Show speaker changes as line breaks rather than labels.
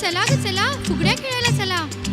चला ग चला. फुगड्या खेळायला चला.